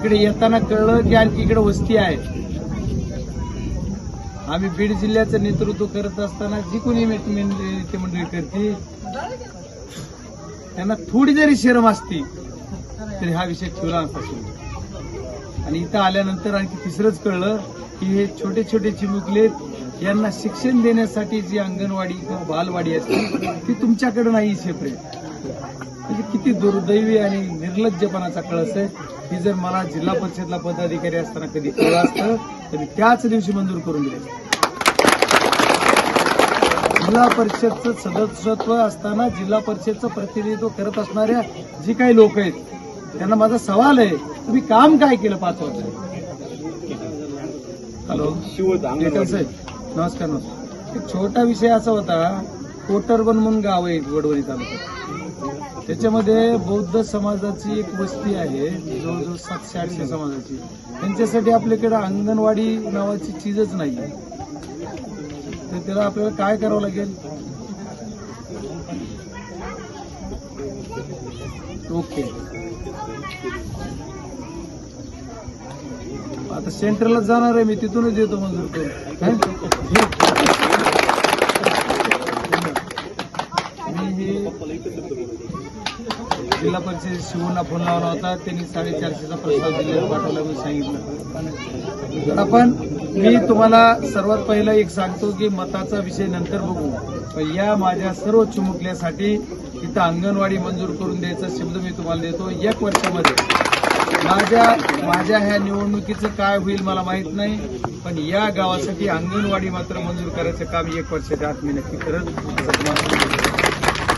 इकडे येताना कळलं की आणखी इकडे वस्ती आहे. आम्ही बीड जिल्ह्याचं नेतृत्व करत असताना जी कोणी नेते मंडळी करते त्यांना थोडी जरी शरम असती तरी हा विषय ठेवला असता आणि इथं आल्यानंतर आणखी तिसरंच कळलं की हे छोटे छोटे चिमुकलेत यांना शिक्षण देण्यासाठी जी अंगणवाडी किंवा बालवाडी असते ती तुमच्याकडे नाही सेपरेट म्हणजे किती दुर्दैवी आणि निर्लज्जपणाचा कळस आहे. ही जर मला जिल्हा परिषदला पदाधिकारी असताना कधी कळलं असतं तरी त्याच दिवशी मंजूर करून दिले. जिल्हा परिषदचं सदस्यत्व असताना जिल्हा परिषदचं प्रतिनिधित्व करत असणाऱ्या जी काही लोक आहेत त्यांना माझा सवाल आहे तुम्ही काम काय केलं पाच वर्ष हॅलो? साहेब नमस्कार नमस्कार. एक छोटा विषय असा होता कोटरबन म्हणून गाव आहे वडवणी तालुक्यात त्याच्यामध्ये बौद्ध समाजाची एक वस्ती आहे जवळजवळ सातशे आठशे समाजाची. त्यांच्यासाठी आपल्याकडे अंगणवाडी नावाची चीजच नाही तर त्याला आपल्याला काय करावं लागेल? ओके. आता सेंटरला जाणार आहे मी तिथूनच येतो मंजूर करून. मी हे जिल्हा परिषद शिवना फोन लावला होता. त्यांनी साडेचारशेचा प्रस्ताव दिलेला पाठवला मी सांगितलं. आपण मी तुम्हाला सर्वात पहिलं एक सांगतो की मताचा विषय नंतर बघू. पण या माझ्या सर्व चिमुकल्यासाठी इथं अंगणवाडी मंजूर करून द्यायचा शब्द मी तुम्हाला देतो. एक वर्षामध्ये माझ्या माझ्या ह्या निवडणुकीचं काय होईल मला माहीत नाही पण या गावासाठी अंगणवाडी मात्र मंजूर करायचं काम एक वर्षाच्या आत मी नक्की करत असं तुम्हाला सांगतो.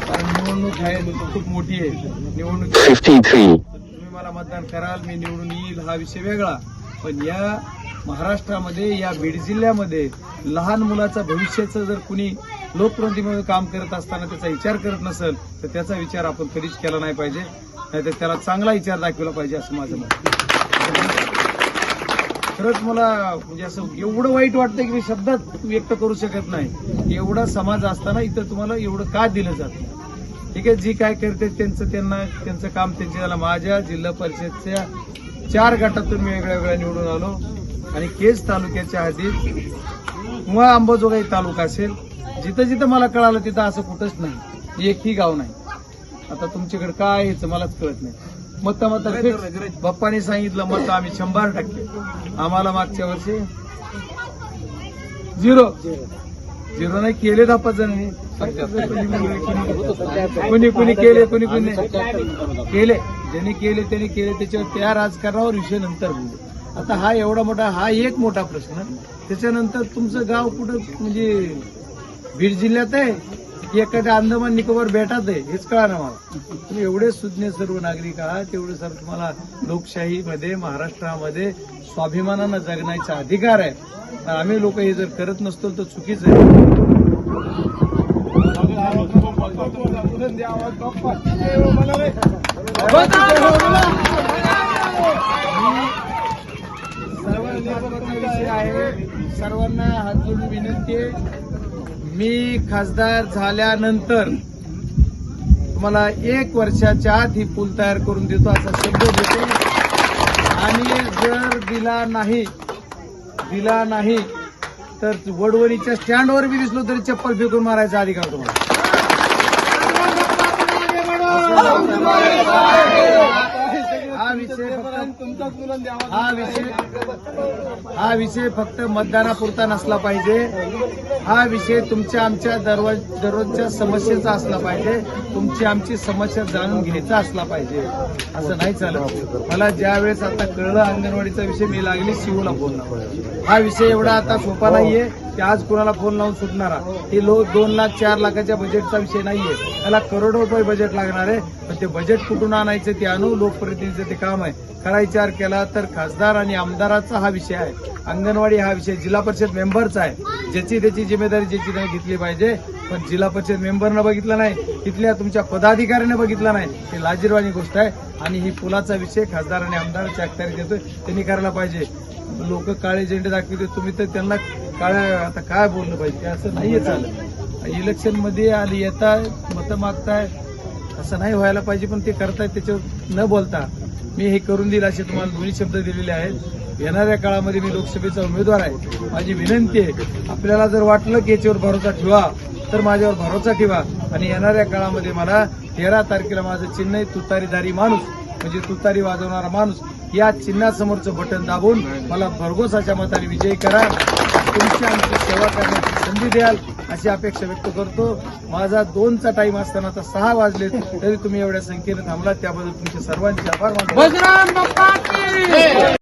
कारण निवडणूक आहे खूप मोठी आहे. निवडणूक 53. तुम्ही मला मतदान कराल मी निवडून येईल हा विषय वेगळा. पण या महाराष्ट्रामध्ये या बीड जिल्ह्यामध्ये लहान मुलाचा भविष्याचं जर कुणी लोकप्रतिनिधी म्हणून काम करत असताना त्याचा विचार करत नसेल तर त्याचा विचार आपण कधीच केला नाही पाहिजे. नाहीतर त्याला चांगला विचार दाखवला पाहिजे असं माझं मत खरंच मला म्हणजे असं एवढं वाईट वाटतं की मी शब्दात व्यक्त करू शकत नाही. एवढा समाज असताना इथं तुम्हाला एवढं का दिलं जातं ठीक आहे जी काय करते त्यांचं त्यांना त्यांचं काम त्यांच्या माझ्या जिल्हा परिषदच्या चार गटातून मी वेगळ्या वेगळ्या निवडून आलो. आणि केज तालुक्याच्या हद्दीत किंवा अंबाजोगाई तालुका असेल. जिथं जिथं मला कळालं तिथं असं कुठंच नाही. एकही गाव नाही. आता तुमच्याकडे काय यायचं मलाच कळत नाही. मत मत बाप्पाने सांगितलं मत आम्ही शंभर टक्के. आम्हाला मागच्या वर्षी झिरो झिरो नाही केले दहा पाच जणांनी कोणी कोणी केले कोणी कोणी केले. ज्यांनी केले त्यांनी केले. त्याच्यावर त्या राजकारणावर विषय नंतर बोलू. आता हा एवढा मोठा हा एक मोठा प्रश्न. त्याच्यानंतर तुमचं गाव कुठं म्हणजे बीड जिल्ह्यात आहे? एखाद्या अंदमान निकोबार बेटात आहे हेच कळा ना मला. तुम्ही एवढे सुज्ञ सर्व नागरिक आहात तेवढे सर्व तुम्हाला लोकशाहीमध्ये महाराष्ट्रामध्ये स्वाभिमानानं जगण्याचा अधिकार आहे तर आम्ही लोक हे जर करत नसतो तर चुकीचं आहे. सर्वांना आहे सर्वांना हात जोडून विनंती आहे. मी खासदार झाल्यानंतर तुम्हाला एक वर्षाच्या आत ही पूल तयार करून देतो असा शब्द देतो. आणि जर दिला नाही दिला नाही तर वडवणीच्या स्टँडवर बी दिसलो तरी चप्पल फेकून मारायचा अधिकार तुम्हाला. हा विषय हा विषय फक्त मतदानापुरता नसला पाहिजे. हा विषय तुमच्या आमच्या दररोज दररोजच्या समस्येचा असला पाहिजे. तुमची आमची समस्या जाणून घ्यायचा असला पाहिजे. असं नाही चालत. मला ज्या वेळेस आता कळलं अंगणवाडीचा विषय मी लागली शिवला फोन. हा विषय एवढा आता सोपा नाहीये. की आज कोणाला फोन लावून सुटणारा हे लो दोन लाख चार लाखाच्या बजेटचा विषय नाहीये. त्याला करोडो रुपये बजेट लागणार आहे. पण ते बजेट कुठून आणायचं ते आणू? लोकप्रतिनिधीचं ते काम आहे. खरा विचार केला तर खासदार आणि आमदाराचा हा विषय आहे. अंगणवाडी हा विषय जिल्हा परिषद मेंबरचा आहे. ज्याची त्याची जिम्मेदारी ज्याची नाही घेतली पाहिजे. पण जिल्हा परिषद मेंबरनं बघितलं नाही. तिथल्या तुमच्या पदाधिकाऱ्याने बघितलं नाही. ही लाजीरवाणी गोष्ट आहे. आणि ही पुलाचा विषय खासदार आणि आमदाराच्या अखत्यारीत येतोय. त्यांनी करायला पाहिजे. लोक काळे झेंडे दाखवते तुम्ही तर त्यांना काळ्या आता काय बोललं पाहिजे असं नाहीये चालत. इलेक्शनमध्ये आणि येताय मतं मागताय असं नाही व्हायला पाहिजे पण ते करतायत त्याच्यावर न बोलता मी हे करून देईल असे तुम्हाला दोन्ही शब्द दिलेले आहेत. येणाऱ्या काळामध्ये मी लोकसभेचा उमेदवार आहे. माझी विनंती आहे आपल्याला जर वाटलं की याच्यावर भरोसा ठेवा तर माझ्यावर भरोसा ठेवा. आणि येणाऱ्या काळामध्ये मला तेरा तारखेला माझं चिन्ह तुतारीधारी माणूस. म्हणजे तुतारी वाजवणारा माणूस या चिन्हासमोरचं बटन दाबून मला भरघोसाच्या मताने विजयी करा. तुमची आमची सेवा करण्याची संधी द्याल अशी अपेक्षा व्यक्त करतो. माझा दोनचा टाइम असताना आता सहा वाजले तरी तुम्ही एवढ्या संख्येने थांबला त्याबद्दल तुमचे सर्वांचे आभार मानतो.